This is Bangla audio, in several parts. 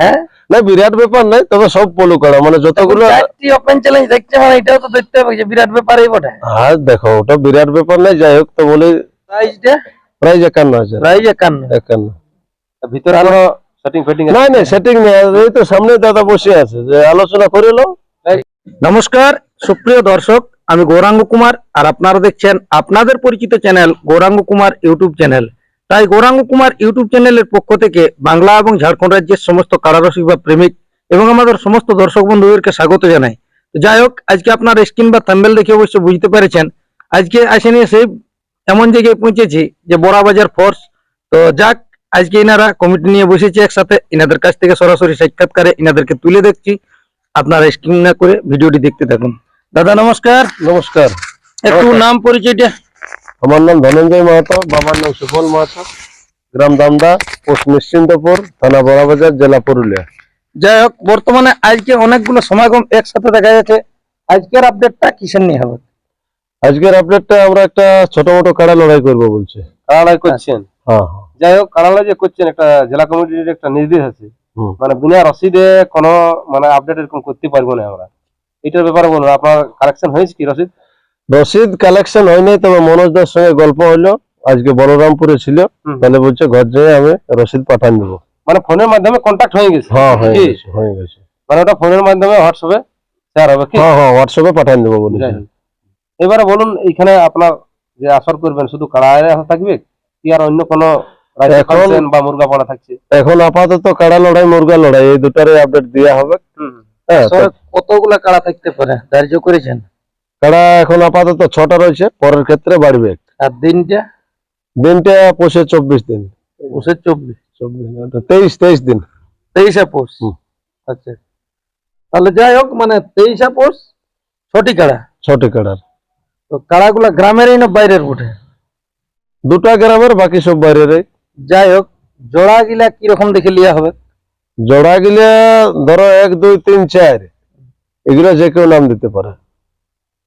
হ্যাঁ? না বিরাট ব্যাপার নাই তবে সব পলু কাড়া মানে যতগুলো ওপেন চ্যালেঞ্জ দেখছে মানে এটাও তো দেখতে হবে যে বিরাট ব্যাপারই বটে। আর দেখো ওটা বিরাট ব্যাপার নাই যাই হোক তো বলি প্রাইসটা প্রাইস একান্ন হাজার। প্রাইস একান্ন। একান্ন। ভিতরে কোনো সেটিং ফিটিং না না সেটিং নেই এই তো সামনে দাদা বসে আছে যে আলোচনা করে লো। নমস্কার সুপ্রিয় দর্শক আমি গৌরাঙ্গ কুমার আর আপনারা দেখছেন আপনাদের পরিচিত channel Gouranga Kumar YouTube channel তাই গৌরাঙ্গ কুমার ইউটিউব চ্যানেলের পক্ষ থেকে বাংলা এবং ঝাড়খণ্ড রাজ্যের সমস্ত কারারসিক বা প্রেমিক এবং আমাদের সমস্ত দর্শক বন্ধুদেরকে স্বাগত জানাই। যাই হোক আজকে আপনার স্ক্রিন বা থাম্বেল দেখে অবশ্য বুঝতে পেরেছেন। আজকে আসেনি সেই এমন জায়গায় পৌঁছেছি যে বড়াবাজার ফোর্স তো যাক আজকে ইনারা কমিটি নিয়ে বসেছে একসাথে। ইনাদের কাছ থেকে সরাসরি সাক্ষাৎকারে ইনাদেরকে তুলে দেখছি। আপনারা স্ক্রিন না করে ভিডিওটি দেখতে থাকুন। দাদা নমস্কার। নমস্কার। একটু নাম পরিচয়টা আমার নাম ধনঞ্জয় মাহাতো বাবার নাম সুফল মাহাতো। গ্রাম দামদা পোস্ট নিশ্চিন্তপুর থানা বড়াবাজার জেলা পুরুলিয়া। যাই হোক বর্তমানে আজকে অনেকগুলো সমাগম একসাথে দেখা যাচ্ছে। আজকের আপডেটটা কিসের নিয়ে হবে? আজকের আপডেটটা আমরা একটা ছোট মোটো কাড়া লড়াই করব বলছে। কারালাই করছেন? হ্যাঁ হ্যাঁ। যাই হোক কারালাই যে করছেন একটা জেলা কমিটির একটা নির্দেশ আছে। মানে বিনা রসিদে কোনো মানে আপডেট এরকম করতে পারব না আমরা। এটার ব্যাপারে বলুন আপনার কালেকশন হয়েছে কি রসিদ? রসিদ কালেকশন হয়নি তবে মনোজদার সঙ্গে গল্প হলো। আজকে বলরামপুরে ছিল। তাহলে বলছে ঘর যেয়ে আমি রসিদ পাঠান দেবো। মানে ফোনের মাধ্যমে কন্ট্যাক্ট হয়ে গেছে? হ্যাঁ হয়ে গেছে হয়ে গেছে। মানে ওটা ফোনের মাধ্যমে হোয়াটসঅ্যাপে শেয়ার হবে কি? হ্যাঁ হ্যাঁ হোয়াটসঅ্যাপে পাঠান দেবো বলেছে। এবারে বলুন এখানে আপনার যে আসর করবেন শুধু কাড়ায় থাকবে? কি আর অন্য কোনো এখন- বা মুরগা পড়া থাকছে? এখন আপাতত কাড়া লড়াই মুরগা লড়াই এই দুটারই আপডেট দেওয়া হবে। হ্যাঁ কতগুলা কাড়া থাকতে পারে? ধার্য করেছেন? কাড়া এখন আপাতত ছটা রয়েছে পরের ক্ষেত্রে বাড়বে। আর দিনটা? দিনটা পৌষে চব্বিশ দিন। পৌষের চব্বিশ। চব্বিশ তেইশ তেইশ দিন। তেইশে পৌষ। আচ্ছা। তাহলে যাই হোক মানে তেইশে পৌষ ছটি কাড়া? ছটি কাড়ার। তো কাড়াগুলা গ্রামেরই না বাইরের উঠে দুটা গ্রামের বাকি সব বাইরের যাই হোক জোড়া গিলা কীরকম দেখে লিয়া হবে? জোড়া গিলা ধরো এক দুই তিন চার। এগুলো যে কেউ নাম দিতে পারে।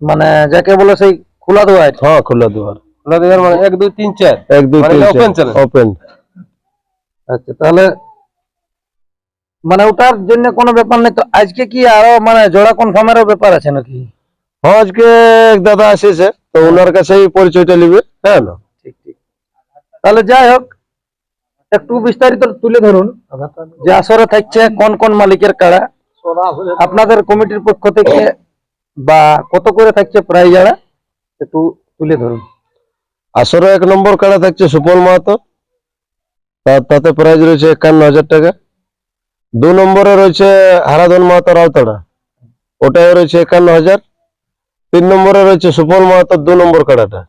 মানে যাকে বলে সেই খোলা দুয়ার। হ্যাঁ খোলা দুয়ার। খোলা দুয়ার মানে এক দুই তিন চার। এক দুই মানে তিন এটা open ওপেন আচ্ছা তাহলে মানে ওটার জন্য কোনো ব্যাপার নেই তো আজকে কি আরও মানে জোড়া কনফার্মেরও ব্যাপার আছে নাকি? হ্যাঁ আজকে এক দাদা আসেছে তো ওনার কাছেই পরিচয়টা নিবে হ্যাঁ না? ঠিক ঠিক। তাহলে যাই হোক একটু বিস্তারিত তুলে ধরুন যে আসরে থাকছে কোন কোন মালিকের কাড়া? আপনাদের কমিটির পক্ষ থেকে বা কত করে থাকছে প্রায় যারা, একটু তুলে ধরুন। আসরে এক নম্বর কাড়া থাকছে সুপল মাহাতো। তাতে প্রাইজ রয়েছে একান্ন হাজার টাকা। দু নম্বরে রয়েছে হারাধন মাহাতো রাউতাড়া। ওটাও রয়েছে একান্ন হাজার। তিন নম্বরে রয়েছে সুপল মাহাতোর দু নম্বর কাড়াটা।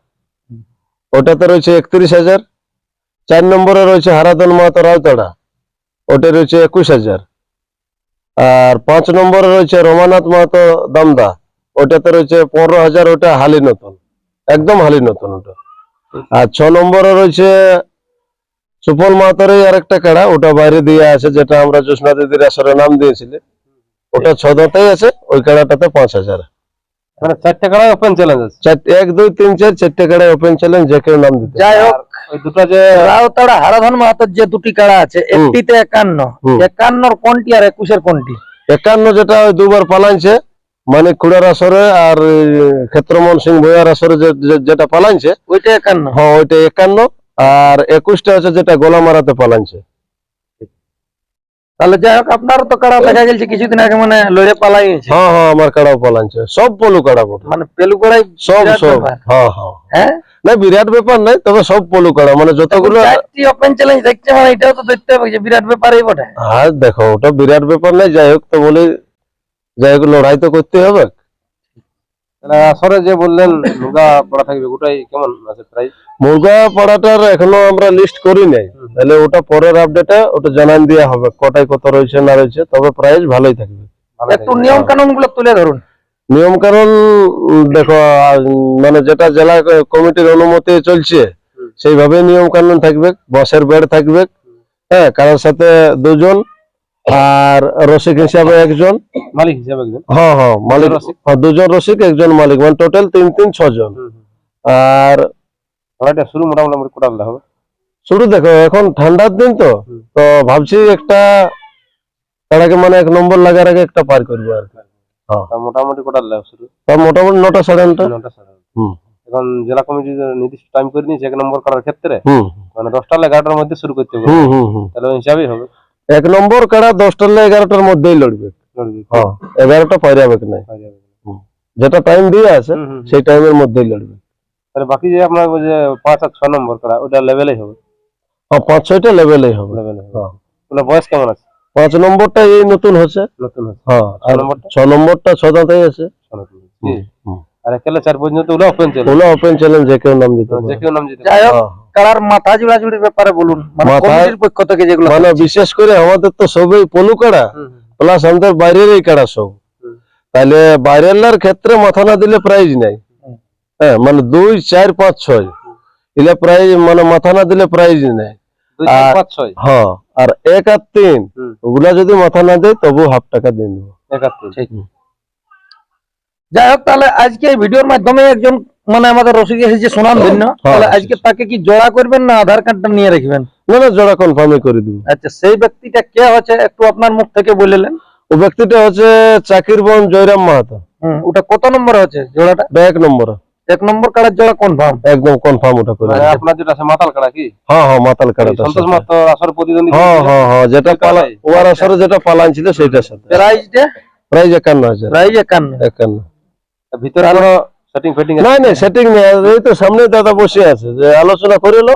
ওটাতে রয়েছে একত্রিশ হাজার। চার নম্বরে রয়েছে হারাধন মাহাতো রাউতাড়া। ওটা রয়েছে একুশ হাজার। আর পাঁচ নম্বরে রয়েছে রমানাথ মাহাতো দামদা। ওটাতে রয়েছে পনেরো হাজার ওটা হালি নতুন। একদম হালি নতুন ওটা। আর ছ নম্বরে রয়েছে সুফল মাহাতারই আরেকটা কাড়া ওটা বাইরে দিয়ে আছে যেটা আমরা জ্যোৎস্না দিদির আসরে নাম দিয়েছিলে। ওটা ছ দাঁতেই আছে ওই কাড়াটাতে পাঁচ হাজার। মানে চারটে কাড়ায় ওপেন চ্যালেঞ্জ আছে? চারটে এক দুই তিন চার চারটে কাড়ায় ওপেন চ্যালেঞ্জ যে কেউ নাম দিতে। যাই হোক ওই দুটো যে রাউতাড়া হারাধন মাহাতোর যে দুটি কাড়া আছে একটিতে একান্ন। একান্নর কোনটি আর একুশের কোনটি? একান্ন যেটা ওই দুবার পালাইছে মানে খুড়ার আসরে আর ক্ষেত্রমোহন সিং ভৈয়ার আসরে যেটা পালাইছে ওইটা একান্ন। হ্যাঁ ওইটা একান্ন। আর একুশটা আছে যেটা গোলা মারাতে পালাইছে। তাহলে যাই হোক আপনার তো কাড়া দেখা গেছে কিছুদিন আগে মানে লড়ে পালাই হ্যাঁ হ্যাঁ আমার কাড়াও পালাইছে। সব পলু কাড়া মানে পেলু কড়াই সব সব। হ্যাঁ হ্যাঁ। হ্যাঁ? না বিরাট ব্যাপার নাই তবে সব পলু কাড়া। মানে যতগুলো ওপেন চ্যালেঞ্জ দেখছে মানে এটাও তো দেখতে হবে বিরাট ব্যাপারই বটে। আর দেখো ওটা বিরাট ব্যাপার নাই যাই হোক তো বলি যাই হোক লড়াই তো করতে হবে। আসরে যে বললেন মুরগা পড়া থাকবে ওটাই কেমন আছে প্রাইস মুরগা পাড়াটার এখনও আমরা লিস্ট করি নাই। তাহলে ওটা পরের আপডেটে ওটা জানান দেওয়া হবে কটায় কত রয়েছে না রয়েছে। তবে প্রাইস ভালোই থাকবে। একটু নিয়ম কানুনগুলো তুলে ধরুন। নিয়ম কারণ দেখো মানে যেটা জেলা কমিটির অনুমতি চলছে সেইভাবে নিয়ম কানুন থাকবে বসের বেড থাকবে। হ্যাঁ কারোর সাথে দুজন আর রসিক হিসাবে একজন? মালিক হিসাবে একজন। হ্যাঁ হ্যাঁ মালিক। রসিক? দুজন রসিক একজন মালিক। মানে টোটাল তিন তিন ছজন আর লড়াইটা শুরু মোটামুটি কোটা হবে। শুরু দেখো এখন ঠান্ডার দিন তো। তো ভাবছি একটা কাড়াকে মানে এক নম্বর লাগার আগে একটা পার করব আর হ্যাঁ মোটামুটি কোটা লাভ শুরু। তা মোটামুটি নটা সাড়ে নটা। নটা সাড়ে হুম। এখন জেলা কমিটি নির্দিষ্ট টাইম করে নিয়েছে এক নম্বর করার ক্ষেত্রে মানে দশটা এগারোটার মধ্যে শুরু করতে হবে তাহলে হিসাবেই হবে। এক নম্বর কাড়া দশটার লে এগারোটার মধ্যেই লড়বে। হ্যাঁ এগারোটা পাইরে হবে নাই যেটা টাইম দিয়ে আছে। সেই টাইমের মধ্যেই লড়বে। তাহলে বাকি যে আপনার যে পাঁচ আর ছ নম্বর করা ওটা লেভেলেই হবে? হ্যাঁ পাঁচ ছয়টা লেভেলেই হবে। লেভেলে হ্যাঁ। বয়স কেমন আছে? পাঁচ নম্বরটা এই নতুন হচ্ছে নতুন হ্যাঁ আর নম্বরটা? ছ নম্বরটা ছ দাঁতাই আছে? আর একেলে চার পর্যন্ত ওগুলো ওপেন চলে ওগুলো ওপেন চ্যালেঞ্জ যে কেউ নাম দিতে যে কেউ নাম দিতে যাই হোক কাড়ার মাথা জোড়াজুড়ির ব্যাপারে বলুন। মানে কমিটির পক্ষ থেকে যেগুলো মানে বিশেষ করে আমাদের তো সবই পলু কাড়া। প্লাস আমাদের বাইরের এই কাড়া সব। তাহলে বাইরের ক্ষেত্রে মাথা না দিলে প্রাইজ নাই। হ্যাঁ মানে দুই চার পাঁচ ছয়। এলে প্রাইজ মানে মাথা না দিলে প্রাইজ নেই। হ্যাঁ আর এক আর তিন। ওগুলা যদি মাথা না দেয় তবু হাফ টাকা দিয়ে দেবো। যাই হোক তাহলে আজকে ভিডিওর মাধ্যমে একজন মানে আমাদের রসিক এসেছে সুনাম ধন্য তাহলে আজকে তাকে কি জোড়া করবেন না আধার কার্ডটা নিয়ে রাখবেন? না না জোড়া কনফার্মই করে দিব। আচ্ছা সেই ব্যক্তিটা কে হচ্ছে একটু আপনার মুখ থেকে বললেন ও ব্যক্তিটা হচ্ছে চাকির বোন জয়রাম মাহাতো। ওটা কত নম্বর হচ্ছে জোড়াটা? এক নম্বর। এক নম্বর কার্ডের জোড়া কনফার্ম একদম কনফার্ম ওটা করে মানে আপনার যেটা আছে মাতাল কাড়া কি হ্যাঁ হ্যাঁ মাতাল কাড়াটা সন্তোষ মাত্র আসর প্রতিদ্বন্দ্বী হ্যাঁ হ্যাঁ হ্যাঁ যেটা পালা। ওয়ার আসরে যেটা পালান ছিল সেটার সাথে। প্রাইজটা প্রাইজ একান্ন হাজার। প্রাইজ একান্ন। একান্ন। ভিতরে কোনো সেটিং ফেটিং না না সেটিং নেই। আর এই তো সামনে দাদা বসে আছে যে আলোচনা করে লো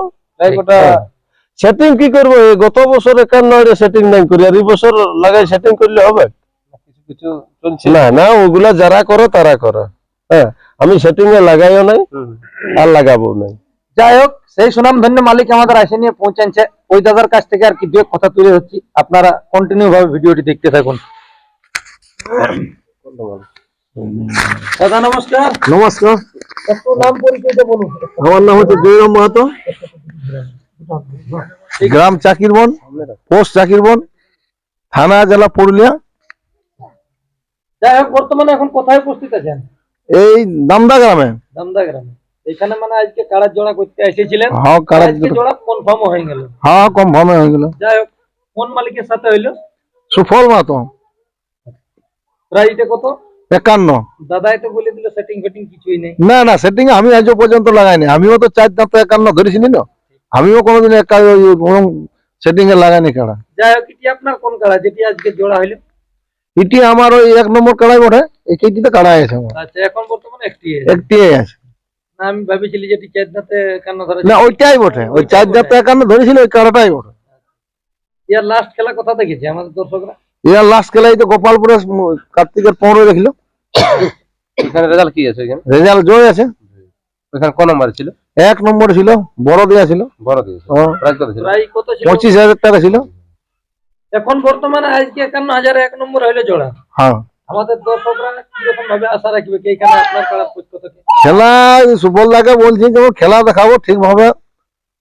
সেটিং কি করব? এই গত বছর একান্ন সেটিং নাই করি আর এই বছর লাগাই সেটিং করলে হবে? কিছু কিছু না না ওগুলা যারা করে তারা করে। হ্যাঁ আমি সেটিং এ লাগাইও নাই আর লাগাবো নাই। যাই হোক সেই সুনাম ধন্য মালিক আমাদের আসে নিয়ে পৌঁছাচ্ছে ওই দাদার কাছ থেকে আর কি দু কথা তুলে হচ্ছি আপনারা কন্টিনিউ ভাবে ভিডিওটি দেখতে থাকুন। দাদা নমস্কার। নমস্কার। নাম পরিচয়টা বলুন। আমার নাম হচ্ছে জয়রাম মাহাতো। গ্রাম চাকিরবন পোস্ট চাকিরবন থানা জেলা পুরুলিয়া। যাই হোক বর্তমানে এখন কোথায় উপস্থিত আছেন? এই দামদা গ্রামে। দামদা গ্রামে। এখানে মানে আজকে কাড়ার জোড়া করতে এসেছিলেন? হ্যাঁ কারা জোড়া কনফার্ম হয়ে গেল। হ্যাঁ কম ভাবে হয়ে গেল। যাই হোক কোন মালিকের সাথে হইল? সুফল মাহাতো। প্রাইসটা কত? একান্ন। দাদাই তো বলে দিল সেটিং ফেটিং কিছুই নেই। না না সেটিং আমি আজও পর্যন্ত লাগাইনি। আমিও তো চার দাঁত একান্ন ধরেছিনি না। আমিও কোনোদিন একা সেটিং এ লাগাইনি কাড়া। যাই হোক এটি আপনার কোন কাড়া? যেটি আজকে জোড়া হইল। এটি আমার ওই এক নম্বর কাড়াই বটে। এই কেজিতে কাড়াই আছে আমার। আচ্ছা এখন বর্তমানে একটি একটি আছে। না আমি ভেবেছিলি যেটি চার দাঁতে কান্ন ধরে না ওইটাই বটে। ওই চার দাঁত একান্ন ধরেছিল ওই কাড়াটাই বটে। ইয়ার লাস্ট খেলা কথা দেখেছে? আমাদের দর্শকরা। এরা লাস্ট খেলাই তো গোপালপুরে কার্তিকের পনেরো রেখলো এখানে রেজাল্ট কি আছে এখানে? রেজাল্ট জয় আছে। ওইখানে কোন নম্বর ছিল? এক নম্বর ছিল বড় দেয়া ছিল। বড় প্রাইস কত ছিল? প্রায় কত ছিল? পঁচিশ হাজার টাকা ছিল। এখন বর্তমানে আজকে একান্ন হাজার এক নম্বর হইল জোড়া। হ্যাঁ। আমাদের দর্শকরা কীরকম ভাবে আশা রাখবে কি এখানে আপনার কাড়ার পক্ষ থেকে? খেলা সুবলদাকে বলছি যে খেলা দেখাবো ঠিকভাবে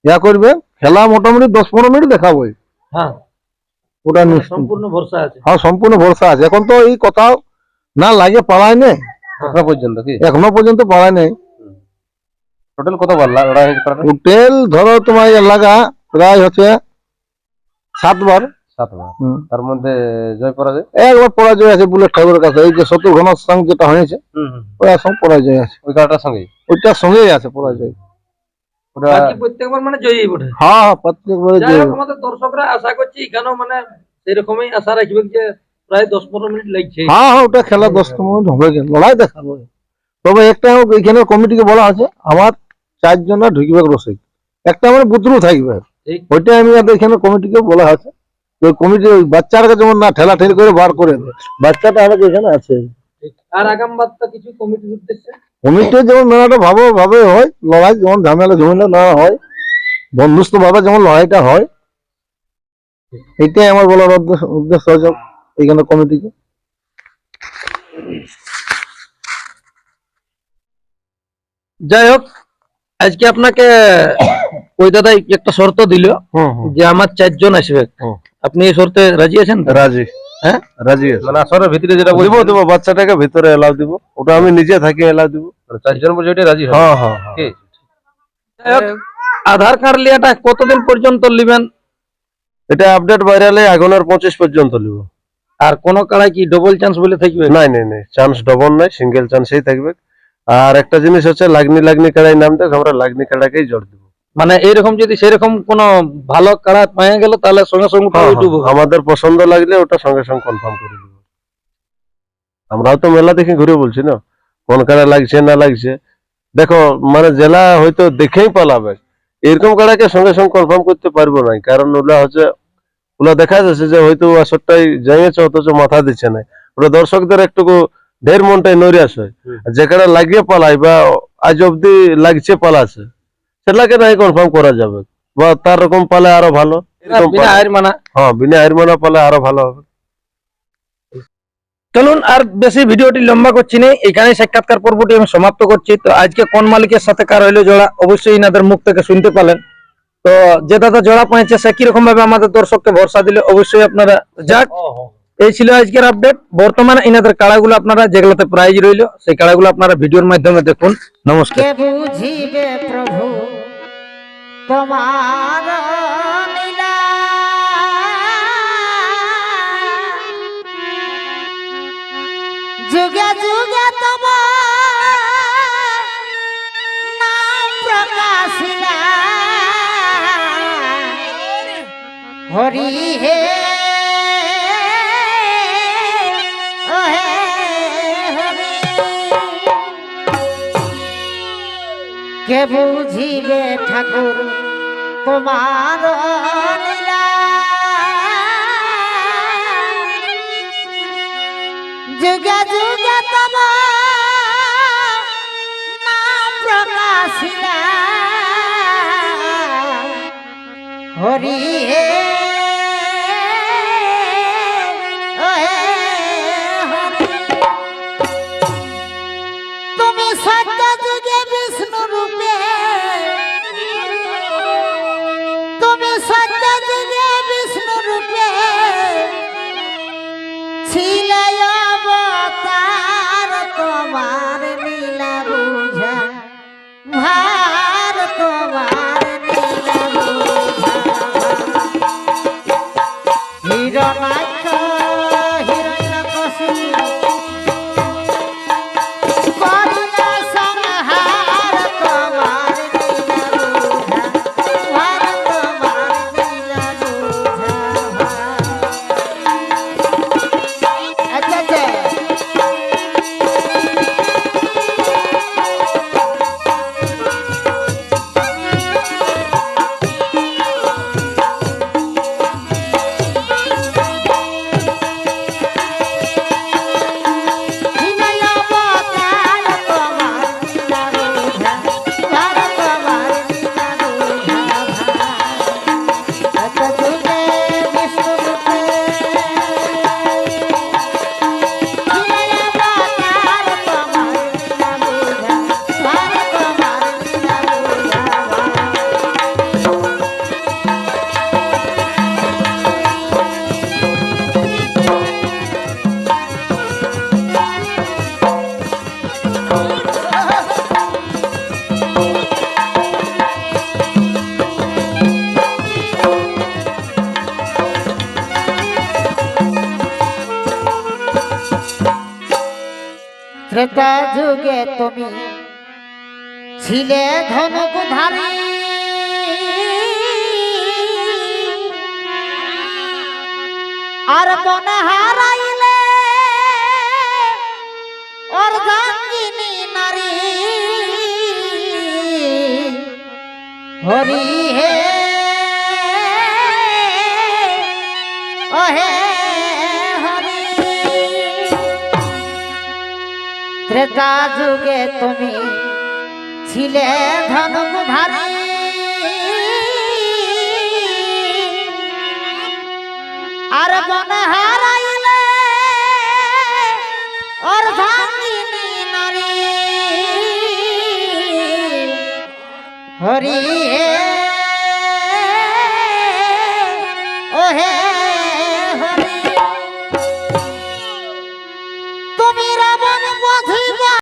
ইয়া করবে। খেলা মোটামুটি দশ পনেরো মিনিট দেখাবো হ্যাঁ। ওটা নিশ্চিত। সম্পূর্ণ ভরসা আছে। হ্যাঁ সম্পূর্ণ ভরসা আছে। এখন তো এই কোথাও না লাগে পাড়ায় নেই। এখনও পর্যন্ত কি? এখনও পর্যন্ত পাড়ায় নেই। টোটাল কত বার লড়াই হয়েছে করাটা? হোটেল ধরো তোমার লাগা প্রায় হচ্ছে সাতবার সাতবার তার মধ্যে জয় পরাজয়? একবার পরাজয় আছে বুলেট ঠাকুরের কাছে। এই যে শত্রুঘ্নের সঙ্গে যেটা হয়েছে ওই সঙ্গে পরাজয় আছে। ওই কারটার সঙ্গে ওইটার সঙ্গেই আছে পরাজয়। প্রত্যেকবার মানে জয়ী বটে। হ্যাঁ হ্যাঁ প্রত্যেকবারে যাই জয়। হোক আমাদের দর্শকরা আশা করছি এখানেও মানে সেরকমই আশা রাখবে যে প্রায় দশ পনেরো মিনিট লাগছে। হ্যাঁ হ্যাঁ ওটা খেলা দশ মিনিট হবে লড়াই দেখাবো তবে একটা এখানে কমিটিকে বলা আছে আমার চারজনা ঢুকবে রসিক। একটা আমার বুদ্রু থাকবে। ওইটা আমি এখানে কমিটিকে বলা আছে। ওই কমিটি ওই বাচ্চাটাকে যেমন না ঠেলা ঠেলি করে বার করে বাচ্চাটা আমার এখানে আছে? আর আগাম বার্তা কিছু কমিটির উদ্দেশ্যে? কমিটি যেমন মেলাটা ভাবে ভাবে হয় লড়াই যেমন ঝামেলা ঝামেলা না হয় বন্ধুস্থ ভাবে যেমন লড়াইটা হয়। এটাই আমার বলার উদ্দেশ্য এখানে কমিটিকে যাই হোক আজকে আপনাকে ওই দাদাই একটা শর্ত দিল যে আমার চারজন আসবে। আপনি এই শর্তে রাজি আছেন? রাজি। হ্যাঁ? রাজি মানে আসরের ভিতরে যেটা দিব বলব দিব বাচ্চাটাকে ভিতরে এলাও দিব। ওটা আমি নিজে থাকি এলাও দিব। চারজন বলছে রাজি হবে। হ্যাঁ হ্যাঁ আধার কার্ড লিয়াটা কতদিন পর্যন্ত নেবেন এটা আপডেট বাইরালে আগুনের পঁচিশ পর্যন্ত নিব আর কোন কাড়ায় কি ডবল চান্স বলে থাকবে? নাই নাই নাই চান্স ডবল নাই সিঙ্গেল চান্সেই থাকবে। আর একটা জিনিস হচ্ছে লাগনি লাগনি কাড়াই নাম দেখ আমরা লাগনি কাড়াকেই জোর দিব। মানে এরকম যদি সেরকম কোন ভালো কাড়া পাওয়া গেল তাহলে সঙ্গে সঙ্গে হ্যাঁ, ইউটিউব হ্যাঁ, আমাদের পছন্দ লাগলে ওটা সঙ্গে সঙ্গে কনফার্ম করে দিব। আমরাও তো মেলা দেখে ঘুরে বলছি না কোন কাড়া লাগছে না লাগছে। দেখো মানে জেলা হয়তো দেখেই পালাবে। এরকম কাড়াকে সঙ্গে সঙ্গে কনফার্ম করতে পারব না কারণ ওগুলা হচ্ছে ওগুলা দেখা যাচ্ছে যে হয়তো আসরটাই যাইয়েছে অথচ মাথা দিচ্ছে না। ওটা দর্শকদের একটু ঢের মনটাই নৈরাশ হয় আর যে কাড়া লাগিয়ে পালাই বা আজ অব্দি লাগছে পালাছে সেটাকে নাই কনফার্ম করা যাবে। বা তার রকম পালে আরও ভালো হ্যাঁ বিনা হারমোনা পালে আরও ভালো হবে। চলুন আর বেশি ভিডিওটি লম্বা করছি না। এখানেই সাক্ষাৎকার পর্বটি আমি সমাপ্ত করছি। তো আজকে কোন মালিকের সাথে কার হইল জোড়া অবশ্যই ইনাদের মুখ থেকে শুনতে পেলেন তো যে দাদা জোড়া পাইছে সে কীরকম ভাবে আমাদের দর্শককে ভরসা দিলে অবশ্যই আপনারা যাক। এই ছিল আজকের আপডেট বর্তমানে এনাদের কাড়াগুলো আপনারা যেগুলোতে প্রাইজ রইল সেই কাড়াগুলো আপনারা ভিডিওর মাধ্যমে দেখুন। নমস্কার। বুঝিবে প্রভু তোমার যুগে যুগে তোমার হরি হে কে বুঝিবে ঠাকুর তোমার যুগে যুগে তোমার হরি হে তুমি ছিলে ধনুক ধারী। আর মন হারাইলে অর্ধাঙ্গিনী নারী। হরি হে ত্রেতা যুগে তুমি ছিলে ধনুক ধারী আর মন হারাইলে অর্ধাঙ্গিনী নারী। হরি